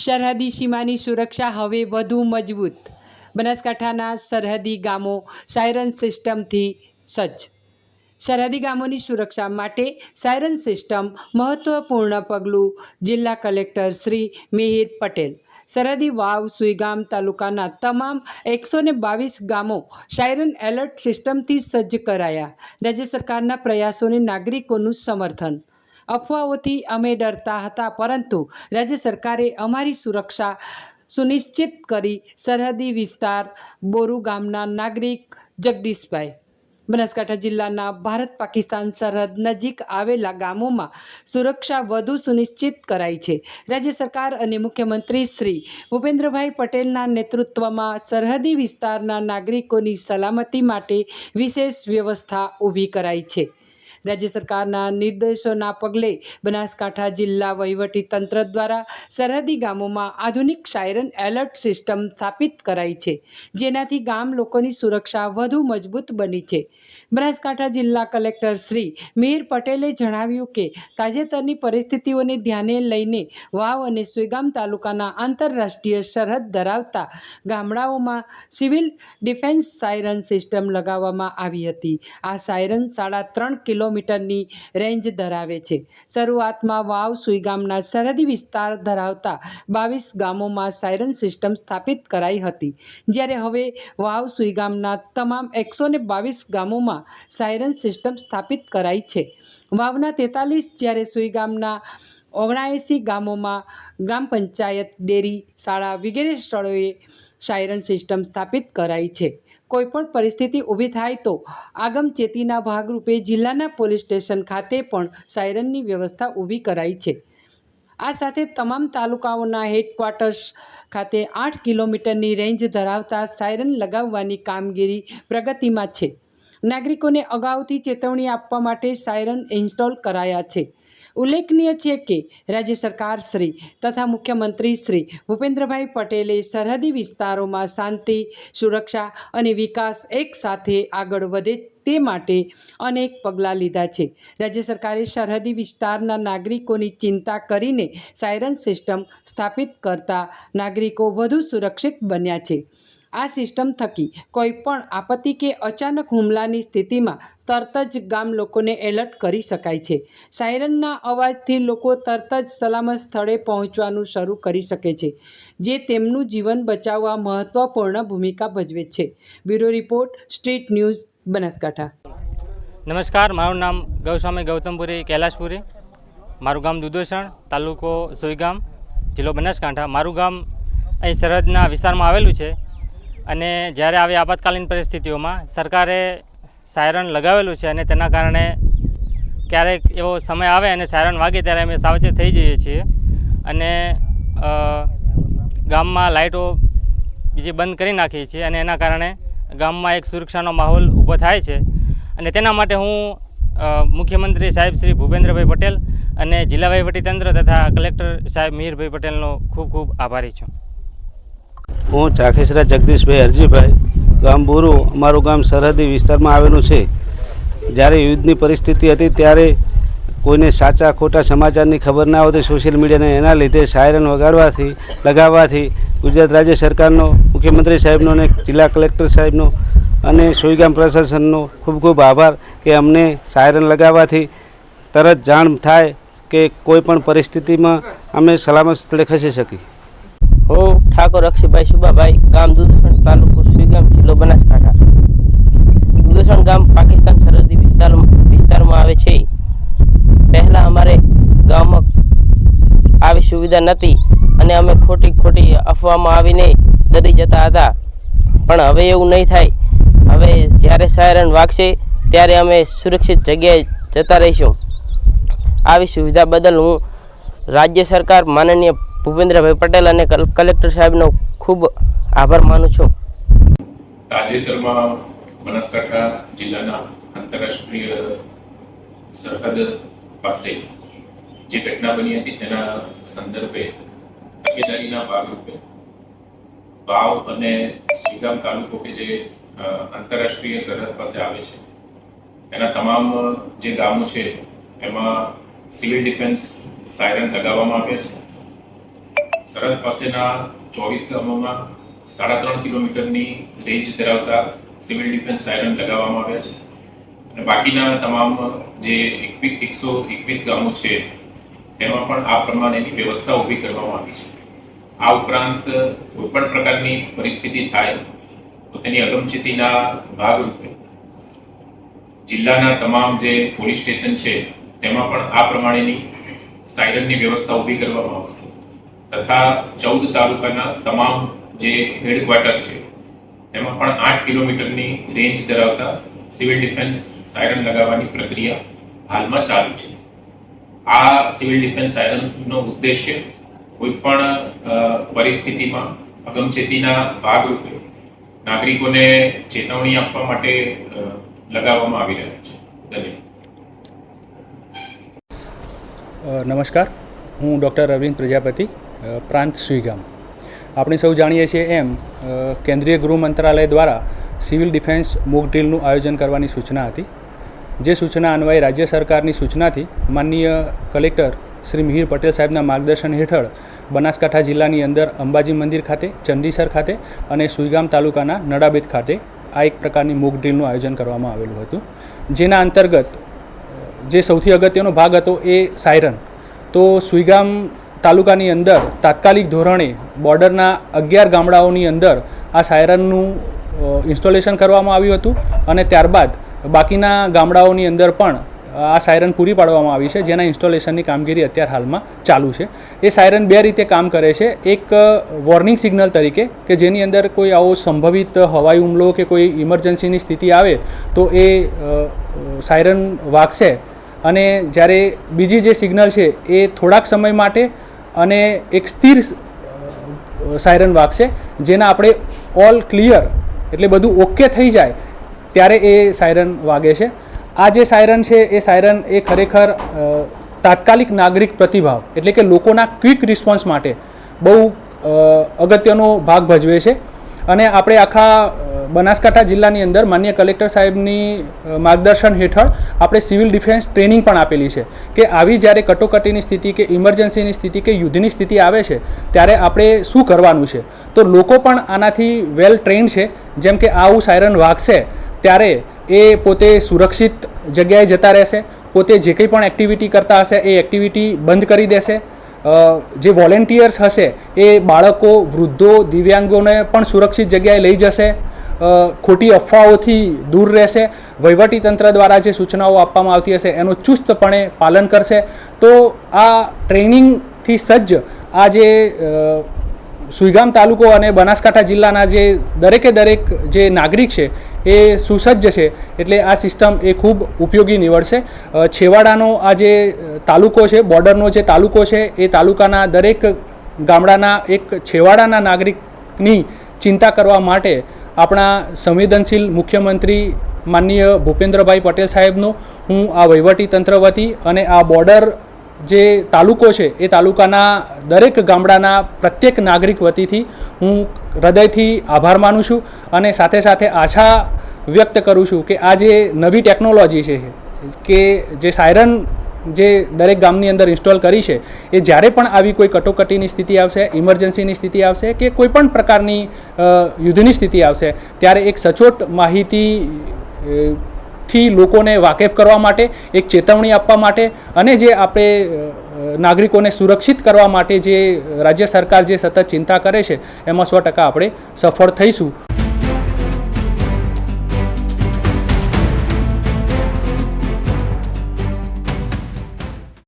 સરહદી સીમાની સુરક્ષા હવે વધુ મજબૂત. બનાસકાંઠાના સરહદી ગામો સાયરન સિસ્ટમથી સજ્જ સરહદી ગામોની સુરક્ષા માટે સાયરન સિસ્ટમ મહત્વપૂર્ણ પગલું જિલ્લા કલેક્ટર શ્રી મિહિર પટેલ. સરહદી વાવ, સુઈગામ તાલુકાના તમામ એકસો ને બાવીસ ગામો સાયરન એલર્ટ સિસ્ટમથી સજ્જ કરાયા. રાજ્ય સરકારના પ્રયાસોને નાગરિકોનું સમર્થન અફવાઓથી અમે ડરતા હતા, પરંતુ રાજ્ય સરકારે અમારી સુરક્ષા સુનિશ્ચિત કરી સરહદી વિસ્તાર બોરુ ગામના નાગરિક જગદીશભાઈ બનાસકાંઠા જિલ્લાના ભારત પાકિસ્તાન સરહદ નજીક આવેલા ગામોમાં સુરક્ષા વધુ સુનિશ્ચિત કરાઈ છે. રાજ્ય સરકાર અને મુખ્યમંત્રી શ્રી ભૂપેન્દ્રભાઈ પટેલના નેતૃત્વમાં સરહદી વિસ્તારના નાગરિકોની સલામતી માટે વિશેષ વ્યવસ્થા ઊભી કરાઈ છે. રાજ્ય સરકારના નિર્દેશોના પગલે બનાસકાંઠા જિલ્લા વહીવટી તંત્ર દ્વારા સરહદી ગામોમાં આધુનિક સાયરન એલર્ટ સિસ્ટમ સ્થાપિત કરાઈ છે, જેનાથી ગામ લોકોની સુરક્ષા વધુ મજબૂત બની છે. બનાસકાંઠા જિલ્લા કલેક્ટર શ્રી મિહિર પટેલે જણાવ્યું કે, તાજેતરની પરિસ્થિતિઓને ધ્યાને લઈને વાવ અને સુઈગામ તાલુકાના આંતરરાષ્ટ્રીય સરહદ ધરાવતા ગામડાઓમાં સિવિલ ડિફેન્સ સાયરન સિસ્ટમ લગાવવામાં આવી હતી. આ સાયરન સાડા ત્રણ કિલોમીટરની રેન્જ ધરાવે છે. શરૂઆતમાં વાવ, સુઈગામના સરહદી વિસ્તાર ધરાવતા બાવીસ ગામોમાં સાયરન સિસ્ટમ સ્થાપિત કરાઈ હતી. જ્યારે હવે વાવ, સુઈગામના તમામ એકસો ને બાવીસ ગામોમાં સાયરન સિસ્ટમ સ્થાપિત કરાઈ છે. વાવના તેતાલીસ, જ્યારે સુઈગામના ઓગણાએંસી ગામોમાં ગ્રામ પંચાયત, ડેરી, શાળા વગેરે સ્થળોએ સાયરન સિસ્ટમ સ્થાપિત કરાઈ છે. કોઈપણ પરિસ્થિતિ ઊભી થાય તો આગમચેતીના ભાગરૂપે જિલ્લાના પોલીસ સ્ટેશન ખાતે પણ સાયરનની વ્યવસ્થા ઊભી કરાઈ છે. આ સાથે તમામ તાલુકાઓના હેડક્વાર્ટર્સ ખાતે આઠ કિલોમીટરની રેન્જ ધરાવતા સાયરન લગાવવાની કામગીરી પ્રગતિમાં છે. નાગરિકોને અગાઉથી ચેતવણી આપવા માટે સાયરન ઇન્સ્ટોલ કરાયા છે. ઉલ્લેખનીય છે કે રાજ્ય સરકાર શ્રી તથા મુખ્યમંત્રી શ્રી ભૂપેન્દ્રભાઈ પટેલે સરહદી વિસ્તારોમાં શાંતિ, સુરક્ષા અને વિકાસ એકસાથે આગળ વધે તે માટે અનેક પગલાં લીધા છે. રાજ્ય સરકારે સરહદી વિસ્તારના નાગરિકોની ચિંતા કરીને સાયરન સિસ્ટમ સ્થાપિત કરતા નાગરિકો વધુ સુરક્ષિત બન્યા છે. આ સિસ્ટમ થકી કોઈપણ આપત્તિ કે અચાનક હુમલાની સ્થિતિમાં તરત જ ગામ લોકોને એલર્ટ કરી શકાય છે. સાયરનના અવાજથી લોકો તરત જ સલામત સ્થળે પહોંચવાનું શરૂ કરી શકે છે, જે તેમનું જીવન બચાવવા મહત્ત્વપૂર્ણ ભૂમિકા ભજવે છે. Bureau report, street news, Banaskantha. નમસ્કાર, મારું નામ ગૌસ્વામી ગૌતમપુરી કૈલાસપુરી મારું ગામ દુધોસણ, તાલુકો સોઈગામ, જિલ્લો બનાસકાંઠા. મારું ગામ અહીં સરહદના વિસ્તારમાં આવેલું છે. અને જ્યારે આવી આપાતકાલીન પરિસ્થિતિઓમાં સરકારે સાયરન લગાવેલું છે અને તેના કારણે ક્યારેક એવો સમય આવે અને સાયરન વાગે ત્યારે અમે સાવચેત થઈ જઈએ છીએ. અને ગામમાં લાઇટો બીજી બંધ કરી નાખીએ છીએ અને એના કારણે ગામમાં એક સુરક્ષાનો માહોલ ઊભો થાય છે. અને તેના માટે હું મુખ્યમંત્રી સાહેબ શ્રી ભૂપેન્દ્રભાઈ પટેલ અને જિલ્લા વહીવટીતંત્ર તથા કલેક્ટર સાહેબ મિહિરભાઈ પટેલનો ખૂબ ખૂબ આભારી છું. હું ચાખેસરા જગદીશભાઈ હરજીભાઈ, ગામ બોરુ, અમારું ગામ સરહદી વિસ્તારમાં આવેલું છે. જ્યારે યુદ્ધની પરિસ્થિતિ હતી ત્યારે કોઈને સાચા ખોટા સમાચારની ખબર ના હોતી સોશિયલ મીડિયાને એના લીધે સાયરન વગાડવાથી, લગાવવાથી ગુજરાત રાજ્ય સરકારનો, મુખ્યમંત્રી સાહેબનો અને જિલ્લા કલેક્ટર સાહેબનો અને સોઈગામ પ્રશાસનનો ખૂબ ખૂબ આભાર કે અમને સાયરન લગાવવાથી તરત જાણ થાય કે કોઈ પણ પરિસ્થિતિમાં અમે સલામત સ્થળે ખસી શકીએ. હું, ઠાકોર, અક્ષયભાઈ, સુબાભાઈ, ગામ દુધસણ તાલુકો સુઈગામ જિલ્લો બનાસકાંઠા. દુધસણ ગામ પાકિસ્તાન સરહદી વિસ્તાર વિસ્તારમાં આવે છે. પહેલાં અમારે ગામમાં આવી સુવિધા નહોતી અને અમે ખોટી ખોટી અફવામાં આવીને ડરી જતા હતા. પણ હવે એવું નહીં થાય. હવે જ્યારે સાયરન વાગશે, ત્યારે અમે સુરક્ષિત જગ્યાએ જતા રહીશું. આવી સુવિધા બદલ હું રાજ્ય સરકાર, માનનીય ભૂપેન્દ્રભાઈ પટેલ અને કલેક્ટર સાહેબનો ખૂબ આભાર માનું છું. તાજેતરમાં બનાસકાંઠા જિલ્લાના આંતરરાષ્ટ્રીય સરહદ પાસે જે ઘટના બની હતી તેના સંદર્ભે તકેદારીના ભાગરૂપે વાવ અને શ્રીગામ તાલુકો કે જે આંતરરાષ્ટ્રીય સરહદ પાસે આવે છે, તેના તમામ જે ગામો છે, એમાં સિવિલ ડિફેન્સ સાયરન લગાવવામાં આવ્યા છે. સરહદ પાસેના ચોવીસ ગામોમાં સાડા ત્રણ કિલોમીટરની રેન્જ ધરાવતા સિવિલ ડિફેન્સ સાયરન લગાવવામાં આવ્યા છે. અને બાકીના તમામ જે એકસો એકવીસ ગામો છે, તેમાં પણ આ પ્રમાણેની વ્યવસ્થા ઊભી કરવામાં આવી છે. આ ઉપરાંત કોઈપણ પ્રકારની પરિસ્થિતિ થાય, તો તેની અગમચેતીના ભાગરૂપે જિલ્લાના તમામ જે પોલીસ સ્ટેશન છે, તેમાં પણ આ પ્રમાણેની સાયરનની વ્યવસ્થા ઊભી કરવામાં આવશે. તથા ચૌદ તાલુકાના તમામ જે હેડક્વાર્ટર છે તેમાં પણ આઠ કિલોમીટરની રેન્જ ધરાવતા સિવિલ ડિફેન્સ સાયરન લગાવવાની પ્રક્રિયા હાલમાં ચાલુ છે. આ સિવિલ ડિફેન્સ સાયરનનો ઉદ્દેશ્ય કોઈ પણ પરિસ્થિતિમાં અગમચેતીના ભાગરૂપે નાગરિકોને ચેતવણી આપવા માટે લગાવવામાં આવી રહ્યા છે. ધન્યવાદ. નમસ્કાર. હું ડૉક્ટર અરવિંદ પ્રજાપતિ. પ્રાંત સુઈગામ આપણે સૌ જાણીએ છીએ એમ કેન્દ્રીય ગૃહ મંત્રાલય દ્વારા સિવિલ ડિફેન્સ મોક ડ્રીલનું આયોજન કરવાની સૂચના હતી. જે સૂચના અન્વયે રાજ્ય સરકારની સૂચનાથી માનનીય કલેક્ટર શ્રી મિહિર પટેલ સાહેબના માર્ગદર્શન હેઠળ બનાસકાંઠા જિલ્લાની અંદર અંબાજી મંદિર ખાતે ચંદીસર ખાતે અને સુઈગામ તાલુકાના નડાબેત ખાતે આ એક પ્રકારની મોક ડ્રીલનું આયોજન કરવામાં આવેલું હતું. જેના અંતર્ગત જે સૌથી અગત્યનો ભાગ હતો એ સાયરન. તો સુઈગામ તાલુકાની અંદર તાત્કાલિક ધોરણે બોર્ડરના અગિયાર ગામડાઓની અંદર આ સાયરનનું ઇન્સ્ટોલેશન કરવામાં આવ્યું હતું અને ત્યારબાદ બાકીના ગામડાઓની અંદર પણ આ સાયરન પૂરી પાડવામાં આવી છે, જેના ઇન્સ્ટોલેશનની કામગીરી અત્યારે હાલમાં ચાલુ છે. એ સાયરન બે રીતે કામ કરે છે. એક વોર્નિંગ સિગ્નલ તરીકે કે જેની અંદર કોઈ આવો સંભવિત હવાઈ હુમલો કે કોઈ ઇમરજન્સીની સ્થિતિ આવે તો એ સાયરન વાગશે અને જ્યારે બીજી જે સિગ્નલ છે એ થોડાક સમય માટે અને એક સ્થિર સાયરન વાગશે જેના આપણે ઓલ ક્લિયર એટલે બધું ઓકે થઈ જાય ત્યારે એ સાયરન વાગે છે. આ જે સાયરન છે, એ સાયરન એ ખરેખર તાત્કાલિક નાગરિક પ્રતિભાવ એટલે કે લોકોના ક્વિક રિસ્પોન્સ માટે બહુ અગત્યનો ભાગ ભજવે છે. અને આપણે આખા બનાસકાંઠા જિલ્લાની અંદર માન્ય કલેક્ટર સાહેબની માર્ગદર્શન હેઠળ આપણે સિવિલ ડિફેન્સ ટ્રેનિંગ પણ આપેલી છે કે આવી જ્યારે કટોકટીની સ્થિતિ કે ઇમરજન્સીની સ્થિતિ કે યુદ્ધની સ્થિતિ આવે છે, ત્યારે આપણે શું કરવાનું છે? તો લોકો પણ આનાથી વેલ ટ્રેન્ડ છે, જેમ કે આવું સાયરન વાગશે, ત્યારે એ પોતે સુરક્ષિત જગ્યાએ જતા રહેશે, પોતે જે કંઈ પણ એક્ટિવિટી કરતા હશે, એ એક્ટિવિટી બંધ કરી દેશે. જે વોલેન્ટિયર્સ હશે, એ બાળકો, વૃદ્ધો, દિવ્યાંગોને પણ સુરક્ષિત જગ્યાએ લઈ જશે. ખોટી અફવાઓથી દૂર રહેશે. વહીવટી તંત્ર દ્વારા જે સૂચનાઓ આપવામાં આવતી હશે, એનું ચુસ્તપણે પાલન કરશે. તો આ ટ્રેનિંગથી સજ્જ આ જે સુઈગામ તાલુકો અને બનાસકાંઠા જિલ્લાના જે દરેકે દરેક જે નાગરિક છે, એ સુસજ્જ છે. એટલે આ સિસ્ટમ એ ખૂબ ઉપયોગી નીવડશે. છેવાડાનો આ જે તાલુકો છે, બોર્ડરનો જે તાલુકો છે, એ તાલુકાના દરેક ગામડાના એક છેવાડાના નાગરિકની ચિંતા કરવા માટે આપણા સંવેદનશીલ મુખ્યમંત્રી માનનીય ભૂપેન્દ્રભાઈ પટેલ સાહેબનો હું આ વહીવટી તંત્ર વતી અને આ બોર્ડર જે તાલુકો છે એ તાલુકાના દરેક ગામડાના પ્રત્યેક નાગરિક વતીથી હું હૃદયથી આભાર માનું છું અને સાથે સાથે આશા વ્યક્ત કરું છું કે આ જે નવી ટેકનોલોજી છે કે જે સાયરન જે દરેક ગામની અંદર ઇન્સ્ટોલ કરી છે, એ જ્યારે પણ આવી કોઈ કટોકટીની સ્થિતિ આવશે, ઇમરજન્સીની સ્થિતિ આવશે કે કોઈ પણ પ્રકારની યુદ્ધની સ્થિતિ આવશે, ત્યારે એક સચોટ માહિતી થી લોકોને વાકેફ કરવા માટે, એક ચેતવણી આપવા માટે અને જે આપણે નાગરિકોને સુરક્ષિત કરવા માટે જે રાજ્ય સરકાર જે સતત ચિંતા કરે છે, એમાં સો ટકા આપણે સફળ થઈશું.